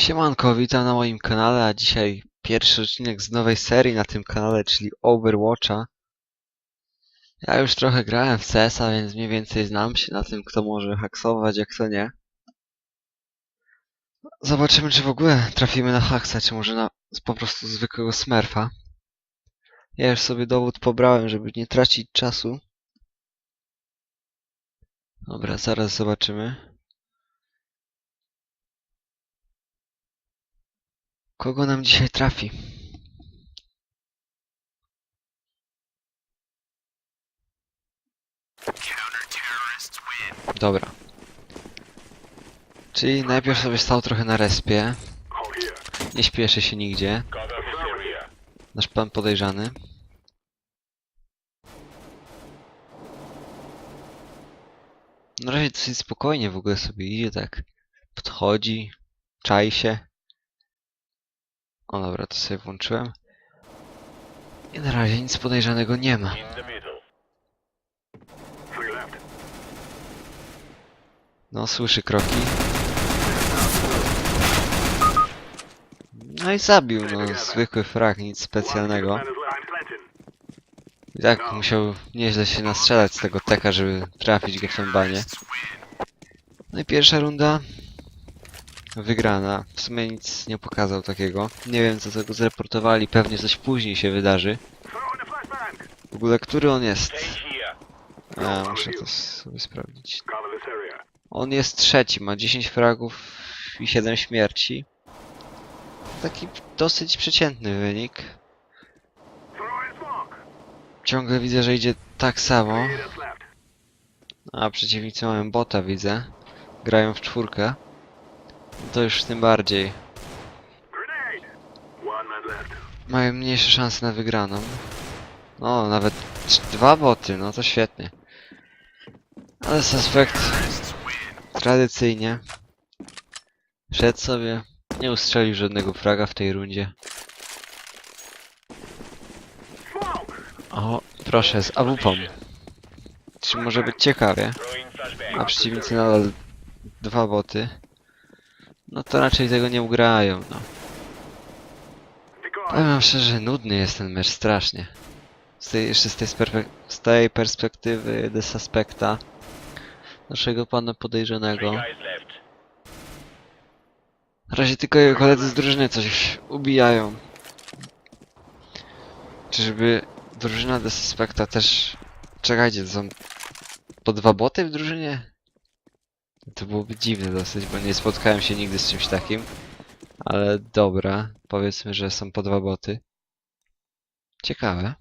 Siemanko, witam na moim kanale, a dzisiaj pierwszy odcinek z nowej serii na tym kanale, czyli Overwatcha. Ja już trochę grałem w CS-a, więc mniej więcej znam się na tym, kto może haksować, a kto nie. Zobaczymy, czy w ogóle trafimy na haksa, czy może na po prostu zwykłego smurfa. Ja już sobie dowód pobrałem, żeby nie tracić czasu. Dobra, zaraz zobaczymy. Kogo nam dzisiaj trafi? Dobra. Czyli najpierw sobie stał trochę na respie. Nie śpieszy się nigdzie. Nasz pan podejrzany. Na razie dosyć spokojnie w ogóle sobie idzie tak. Podchodzi, czai się. O dobra, to sobie włączyłem. I na razie nic podejrzanego nie ma. No, słyszy kroki. No i zabił, no, zwykły frag, nic specjalnego. I tak musiał nieźle się nastrzelać z tego teka, żeby trafić go w tym banie. No i pierwsza runda wygrana. W sumie nic nie pokazał takiego. Nie wiem co tego zreportowali, pewnie coś później się wydarzy. W ogóle który on jest? A, muszę to sobie sprawdzić. On jest trzeci, ma 10 fragów i 7 śmierci. Taki dosyć przeciętny wynik. Ciągle widzę, że idzie tak samo. A przeciwnicy mają bota, widzę. Grają w czwórkę. To już tym bardziej. Mają mniejsze szanse na wygraną. No, nawet dwa boty, no to świetnie. Ale suspekt tradycyjnie szedł sobie, nie ustrzelił żadnego fraga w tej rundzie. O, proszę, z AWP. Czy może być ciekawie? A przeciwnicy nadal dwa boty. No to raczej tego nie ugrają, no. Powiem wam szczerze, nudny jest ten mecz strasznie. Z tej, jeszcze z tej, z tej perspektywy The Suspecta. Naszego pana podejrzanego. Na razie tylko jego koledzy z drużyny coś ubijają. Czyżby drużyna The Suspecta też... Czekajcie, to są po dwa boty w drużynie? To byłoby dziwne dosyć, bo nie spotkałem się nigdy z czymś takim. Ale dobra, powiedzmy, że są po dwa boty. Ciekawe.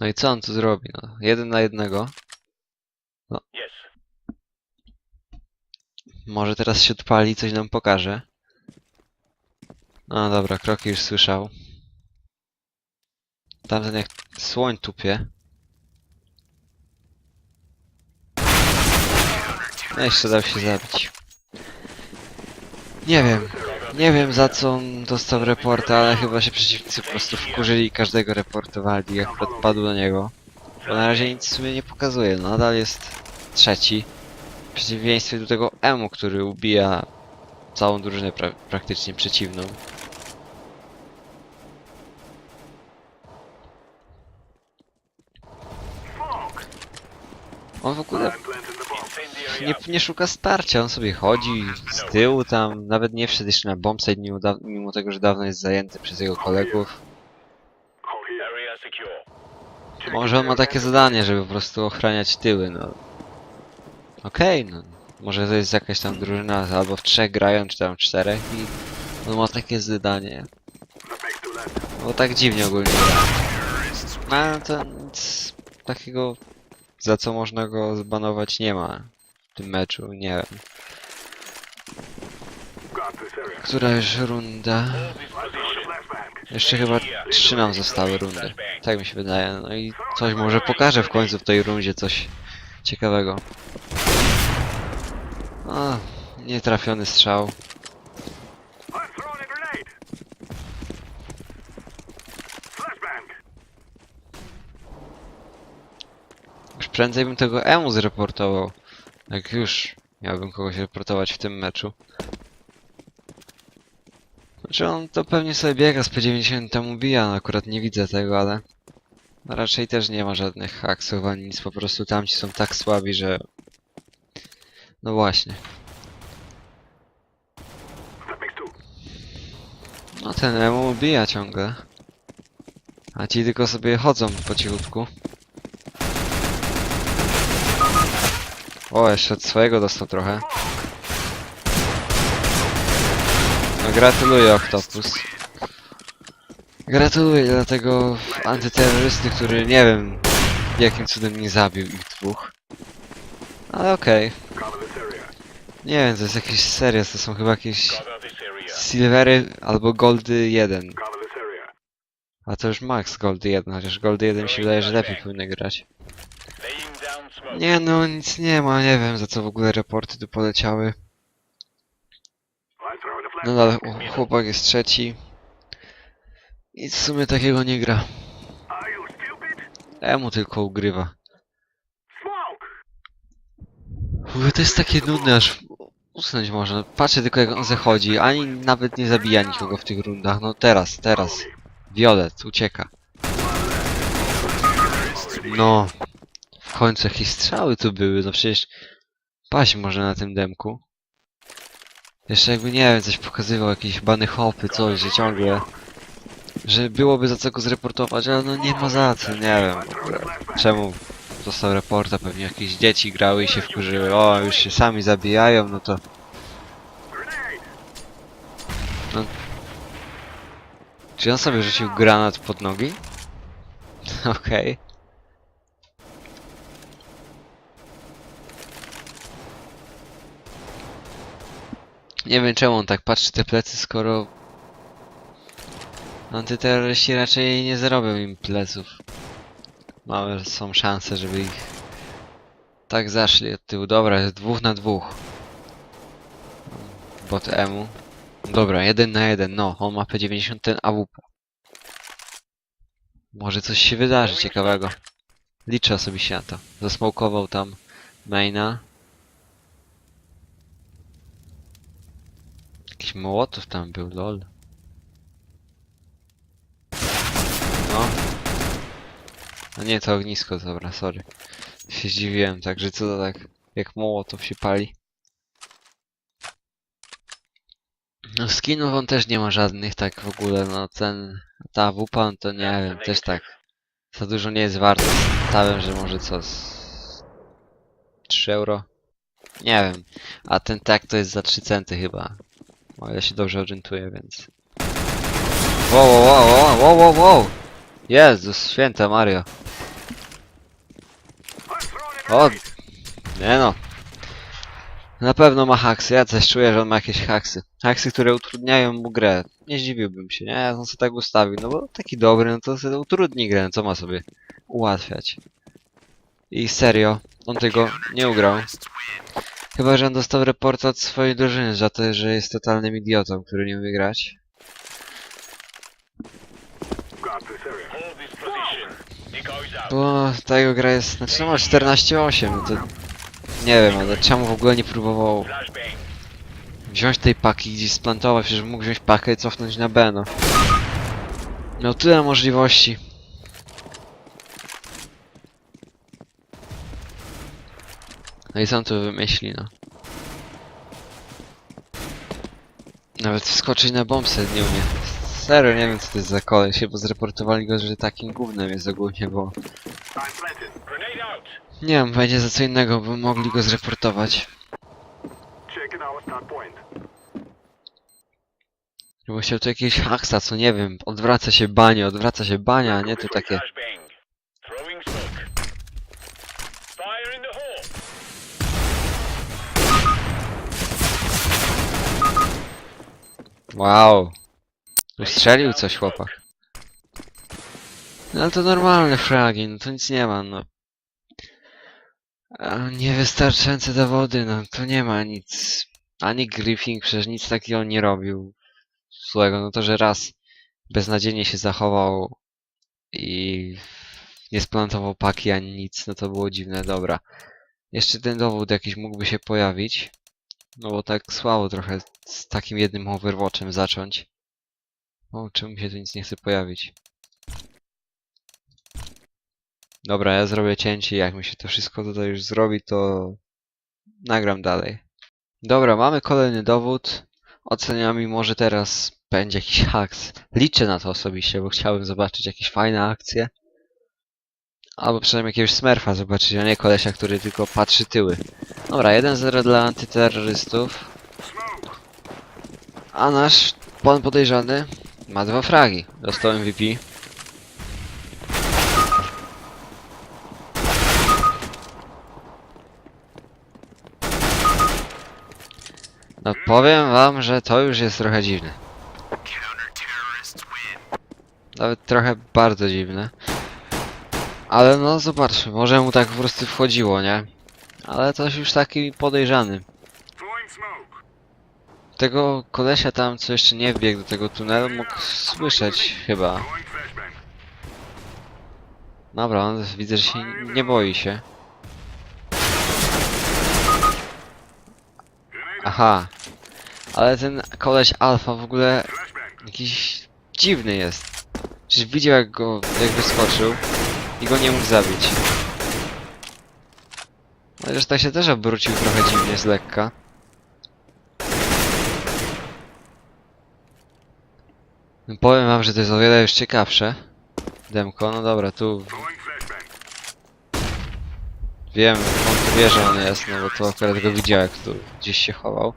No i co on tu zrobi? No, jeden na jednego. Yes. Może teraz się odpali i coś nam pokaże. No dobra, kroki już słyszał. Tamten jak słoń tupie. No jeszcze dał się zabić. Nie wiem. Nie wiem za co on dostał reporta, ale chyba się przeciwnicy po prostu wkurzyli i każdego reportowali jak podpadł do niego. Bo na razie nic w sumie nie pokazuje, no, nadal jest trzeci. W przeciwieństwie do tego Emu, który ubija całą drużynę pra praktycznie przeciwną. On w ogóle nie, nie szuka starcia, on sobie chodzi z tyłu tam, nawet nie wszedł jeszcze na bombsite mimo, mimo tego, że dawno jest zajęty przez jego kolegów. Może on ma takie zadanie, żeby po prostu ochraniać tyły, no. Okej, no. Może to jest jakaś tam drużyna, albo w trzech grają, czy tam w czterech i on ma takie zadanie. Bo tak dziwnie ogólnie gra. No to nic takiego, za co można go zbanować nie ma tym meczu, nie wiem. Która już runda? Jeszcze chyba trzy nam zostały rundy. Tak mi się wydaje. No i coś może pokaże w końcu w tej rundzie coś ciekawego. O, nietrafiony strzał. Już prędzej bym tego emu zreportował. Jak już miałbym kogoś reportować w tym meczu. Znaczy on to pewnie sobie biega z P90 tam ubija, no akurat nie widzę tego, ale raczej też nie ma żadnych haksów ani nic, po prostu tamci są tak słabi, że no właśnie. No ten emu ubija ciągle. A ci tylko sobie chodzą po cichutku. O, jeszcze od swojego dostał trochę. No gratuluję Octopus. Gratuluję dla tego antyterrorysty, który nie wiem jakim cudem nie zabił ich dwóch. Ale okej. Nie wiem, to jest jakiś serious, to są chyba jakieś silvery albo goldy 1. A to już max goldy 1, chociaż goldy 1 mi się wydaje, że lepiej powinny grać. Nie no, nic nie ma, nie wiem za co w ogóle raporty tu poleciały. No ale ch- chłopak jest trzeci. Nic w sumie takiego nie gra. Emu tylko ugrywa. W to jest takie nudne, aż usnąć można. Patrzę tylko jak on zachodzi, ani nawet nie zabija nikogo w tych rundach. No teraz, teraz. Violet ucieka. No. W końcu jakieś strzały tu były, no przecież paść może na tym demku. Jeszcze jakby nie wiem, coś pokazywał, jakieś bany hopy, coś, że ciągle. Że byłoby za co go zreportować, ale no nie ma za co, nie wiem. Czemu dostał reporta? Pewnie jakieś dzieci grały i się wkurzyły. O, już się sami zabijają, no to... No. Czy on sobie rzucił granat pod nogi? Okej. Nie wiem czemu on tak patrzy te plecy, skoro antyterroryści raczej nie zrobią im pleców. Małe są szanse, żeby ich tak zaszli od tyłu. Dobra, jest dwóch na dwóch. Bot emu. Dobra, jeden na jeden. No, on ma P90 ten AWP. Może coś się wydarzy ciekawego. Liczę osobiście na to. Zasmokował tam maina. Jakiś mołotów tam był, lol. No. A nie, to ognisko, dobra, sorry. Się zdziwiłem, także co to tak, jak mołotów się pali. No skinów on też nie ma żadnych, tak w ogóle, no ten, ta wupa, on to nie wiem, też tak. Za dużo nie jest warto. Stałem, że może co, z 3 euro? Nie wiem. A ten tak to jest za 3 centy chyba. Ile się dobrze orientuję, więc... Wow, wow, wow, wow, wow, wow! Jezus, święta Mario. O! Nie no. Na pewno ma haksy, ja coś czuję, że on ma jakieś haksy. Haksy, które utrudniają mu grę. Nie zdziwiłbym się, nie? On sobie tak ustawił, no bo taki dobry, no to sobie utrudni grę, no co ma sobie ułatwiać. I serio, on tego nie ugrał. Chyba, że on dostał report od swojej drużyny za to, że jest totalnym idiotą, który nie umie grać. Bo ta jego gra jest, znaczy no ma 14-8, no to... Nie wiem, ale czemu w ogóle nie próbował wziąć tej paki gdzieś splantować, przecież mógł wziąć pakę i cofnąć na B, no. Miał tyle możliwości. No i sam to wymyśli, no. Nawet wskoczyć na bombset nie umie. Serio, nie wiem co to jest za koleś, bo zreportowali go, że takim gównem jest ogólnie, bo... Nie wiem, będzie za co innego, bo mogli go zreportować. Bo chciał tu jakiegoś haksa, co nie wiem, odwraca się banie, odwraca się bania, a nie to takie... Wow. Ustrzelił coś chłopak. No ale to normalne fragi, no to nic nie ma, no. A niewystarczające dowody, no to nie ma nic. Ani Griffin przecież nic takiego nie robił złego, no to że raz beznadziejnie się zachował i nie splantował paki ani nic, no to było dziwne, dobra. jeszcze ten dowód jakiś mógłby się pojawić. No bo tak słabo trochę z takim jednym Overwatchem zacząć. O, czemu się tu nic nie chce pojawić? Dobra, ja zrobię cięcie, jak mi się to wszystko tutaj już zrobi, to nagram dalej. Dobra, mamy kolejny dowód. Oceniam i może teraz będzie jakiś haks. Liczę na to osobiście, bo chciałbym zobaczyć jakieś fajne akcje. Albo przynajmniej jakiegoś smerfa zobaczyć, a nie kolesia, który tylko patrzy tyły. Dobra, 1-0 dla antyterrorystów. A nasz pan podejrzany ma dwa fragi. Dostał MVP. No powiem wam, że to już jest trochę dziwne. Nawet trochę bardzo dziwne. Ale no zobaczmy, może mu tak po prostu wchodziło, nie? Ale coś już taki podejrzany. Tego kolesia tam, co jeszcze nie wbiegł do tego tunelu, mógł słyszeć chyba. Dobra, on widzę, że się nie boi się. Aha. Ale ten koleś alfa w ogóle jakiś dziwny jest. Przecież widział jak go, jak wyskoczył i go nie mógł zabić. Chociaż tak się też obrócił trochę dziwnie z lekka. No Powiem wam, że to jest o wiele już ciekawsze. Demko, no dobra, tu wiem, on tu wie, że on jest, no bo to akurat go widział, jak tu gdzieś się chował.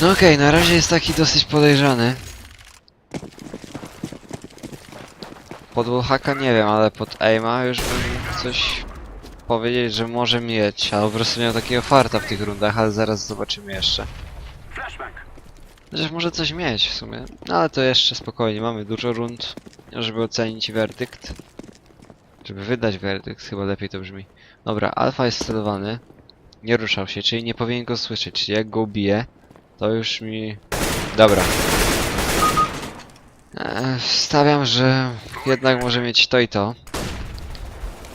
No okej, na razie jest taki dosyć podejrzany. Pod wallhacka nie wiem, ale pod aima już bym coś powiedzieć, że może mieć, albo po prostu miał takiego farta w tych rundach, ale zaraz zobaczymy jeszcze. Chociaż może coś mieć w sumie. No ale to jeszcze spokojnie, mamy dużo rund, żeby ocenić werdykt. Żeby wydać werdykt, chyba lepiej to brzmi. Dobra, alfa jest celowany. Nie ruszał się, czyli nie powinien go słyszeć. Czyli jak go ubiję, to już mi... Dobra. Eee, Stawiam, że jednak może mieć to i to.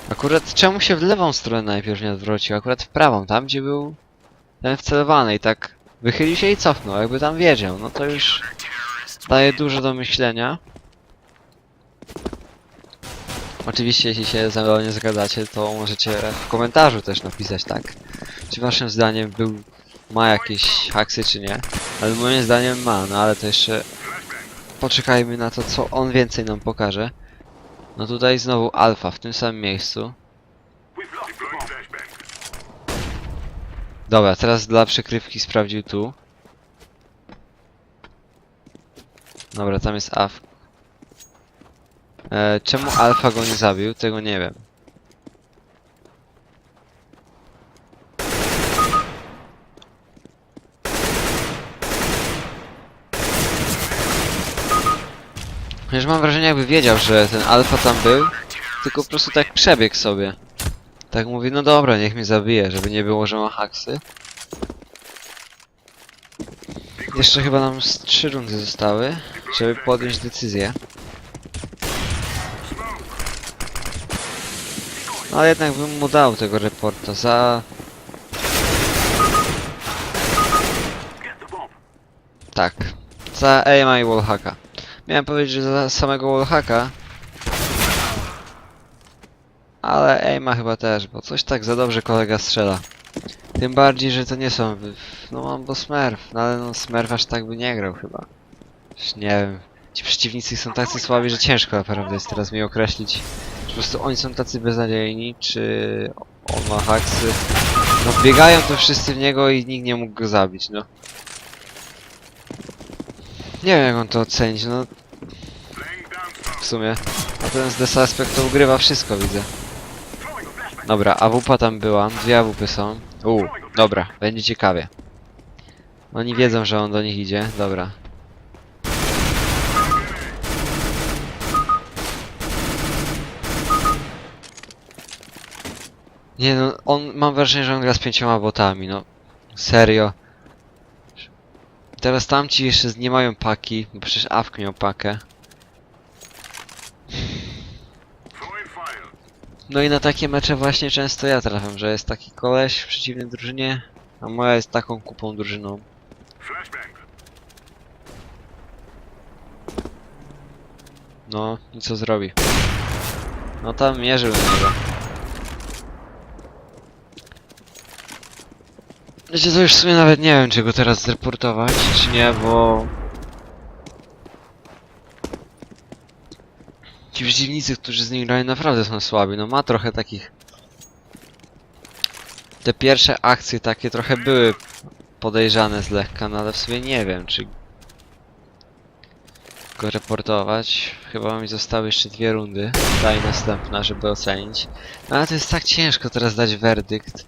Akurat czemu się w lewą stronę najpierw nie odwrócił? Akurat w prawą, tam gdzie był ten wcelowany i tak wychylił się i cofnął, jakby tam wiedział. No to już daje dużo do myślenia. Oczywiście, jeśli się ze mną nie zgadzacie, to możecie w komentarzu też napisać, tak? Czy waszym zdaniem był, ma jakieś haksy, czy nie? Ale moim zdaniem ma, no ale to jeszcze poczekajmy na to, co on więcej nam pokaże. No tutaj znowu alfa w tym samym miejscu. Dobra, teraz dla przykrywki sprawdził tu. Dobra, tam jest AF. E, czemu alfa go nie zabił? Tego nie wiem. Chociaż mam wrażenie jakby wiedział, że ten alfa tam był, tylko po prostu tak przebiegł sobie. Tak mówi, no dobra, niech mnie zabije, żeby nie było, że ma haksy. Jeszcze chyba nam z trzy rundy zostały, żeby podjąć decyzję. No ale jednak bym mu dał tego reporta za... Tak. Za aima i wallhacka. Miałem powiedzieć, że za samego wallhacka. Ale aima chyba też, bo coś tak za dobrze kolega strzela. Tym bardziej, że to nie są... No mam bo Smurf, no ale no Smurf aż tak by nie grał chyba. Już nie wiem. Ci przeciwnicy są tacy słabi, że ciężko naprawdę jest teraz mi określić. Czy po prostu oni są tacy beznadziejni, czy on ma haksy. No biegają to wszyscy w niego i nikt nie mógł go zabić, no. Nie wiem jak on to ocenić, no w sumie. A ten z The Suspect to ugrywa wszystko, widzę. Dobra, AWP tam była, dwie AWP są. U, dobra, będzie ciekawie. Oni wiedzą, że on do nich idzie, dobra. Nie no, on, mam wrażenie, że on gra z pięcioma botami, no. Serio. Teraz tamci jeszcze nie mają paki, bo przecież Awk miał pakę. No i na takie mecze właśnie często ja trafiam, że jest taki koleś w przeciwnej drużynie, a moja jest taką kupą drużyną. No i co zrobi? No tam mierzył na niego. Wiecie już w sumie nawet nie wiem, czy go teraz zreportować, czy nie, bo... Ci przeciwnicy, którzy z nim grają, naprawdę są słabi. No ma trochę takich... Te pierwsze akcje takie trochę były podejrzane z lekka, no ale w sumie nie wiem, czy go reportować. Chyba mi zostały jeszcze dwie rundy. Ta i następna, żeby ocenić. No ale to jest tak ciężko teraz dać werdykt.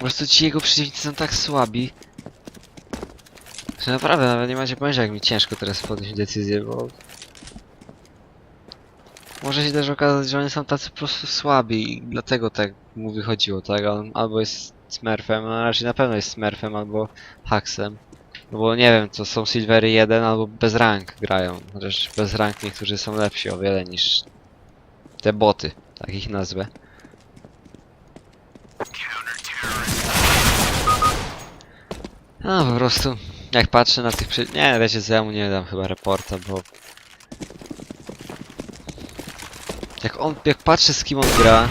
Po prostu ci jego przeciwnicy są tak słabi. Że naprawdę nawet nie macie pojęcia jak mi ciężko teraz podjąć decyzję, bo... Może się też okazać, że oni są tacy po prostu słabi i dlatego tak mu wychodziło, tak? On albo jest smurfem, no raczej na pewno jest smurfem albo haksem. No bo nie wiem, to są Silvery 1 albo bez rank grają. Chociaż bez rank niektórzy są lepsi o wiele niż te boty, tak ich nazwę. No po prostu, jak patrzę na tych przy... Nie, wiecie co, ja mu nie dam chyba reporta, bo... Jak on, jak patrzę z kim on gra,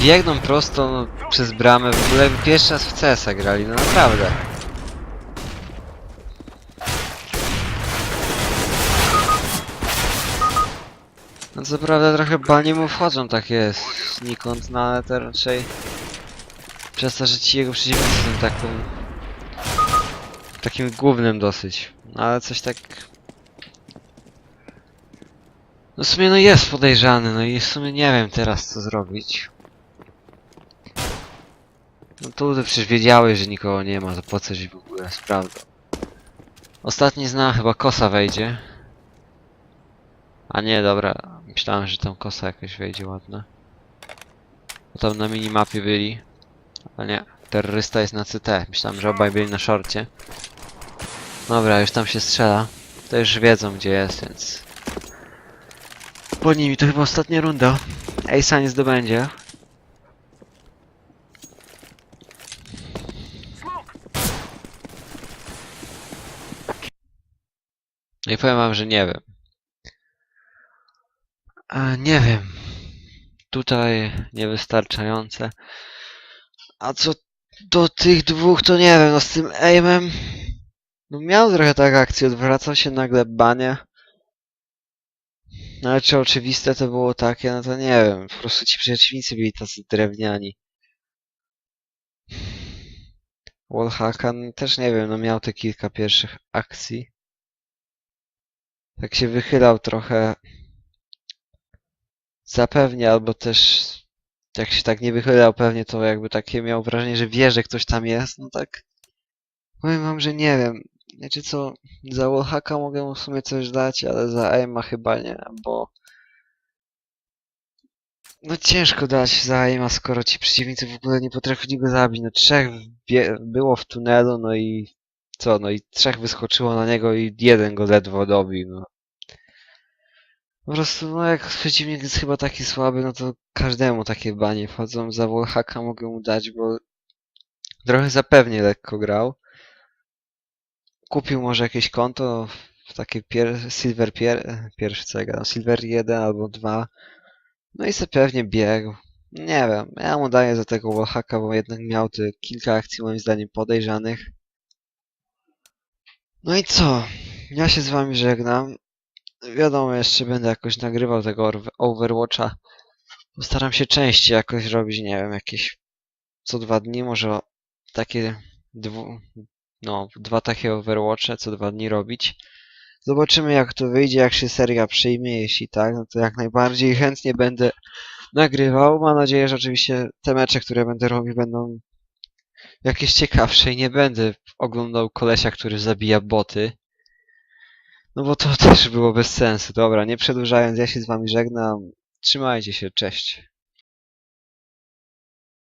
biegną prosto no, przez bramę, w ogóle pierwszy raz w CS-a grali, no naprawdę. No co prawda trochę banie mu wchodzą takie znikąd, no ale to raczej przez to, że ci jego przeciwnicy są taką takim głównym dosyć. No ale coś tak no w sumie no jest podejrzany, no i w sumie nie wiem teraz co zrobić. No tu przecież wiedziałeś, że nikogo nie ma, to po co się w ogóle sprawdzał. Ostatni zna chyba kosa wejdzie. A nie, dobra. Myślałem, że tam kosa jakaś wejdzie ładna. Bo tam na minimapie byli. Ale nie. Terrorysta jest na CT. Myślałem, że obaj byli na szorcie. Dobra, już tam się strzela. To już wiedzą gdzie jest, więc... Po nimi to chyba ostatnia runda. Ace'a nie zdobędzie. No i powiem wam, że nie wiem. A, nie wiem. Tutaj niewystarczające. A co do tych dwóch, to nie wiem, no z tym aimem... No miał trochę tak akcję, odwracał się nagle banie. No ale czy oczywiste to było takie, no to nie wiem. Po prostu ci przeciwnicy byli tacy drewniani. Wallhackan też nie wiem, no miał te kilka pierwszych akcji. Tak się wychylał trochę zapewnie, albo też jak się tak nie wychylał pewnie, to jakby takie miał wrażenie, że wie, że ktoś tam jest, no tak powiem wam, że nie wiem. Wiecie co, za Wallhacka mogę mu w sumie coś dać, ale za Aima chyba nie, bo no ciężko dać za Aima, skoro ci przeciwnicy w ogóle nie potrafili go zabić. No trzech było w tunelu, no i co, no i trzech wyskoczyło na niego i jeden go ledwo dobił, no. Po prostu, no jak przeciwnik jest chyba taki słaby, no to każdemu takie banie wchodzą. Za Wallhacka mogę mu dać, bo trochę zapewnie lekko grał. Kupił może jakieś konto w takie pier Silver pier pierwszy ja gadam, Silver 1 albo 2. No i se pewnie biegł. Nie wiem, ja mu daję za tego Wallhacka, bo jednak miał te kilka akcji moim zdaniem podejrzanych. No i co? Ja się z wami żegnam. Wiadomo, jeszcze będę jakoś nagrywał tego Overwatcha. Postaram się częściej jakoś robić, nie wiem, jakieś co dwa dni, może takie dwu, no, dwa takie Overwatche co dwa dni robić. Zobaczymy jak to wyjdzie, jak się seria przyjmie, jeśli tak, no to jak najbardziej chętnie będę nagrywał. Mam nadzieję, że oczywiście te mecze, które będę robił będą jakieś ciekawsze i nie będę oglądał kolesia, który zabija boty. No bo to też było bez sensu. Dobra, nie przedłużając, ja się z wami żegnam. Trzymajcie się, cześć.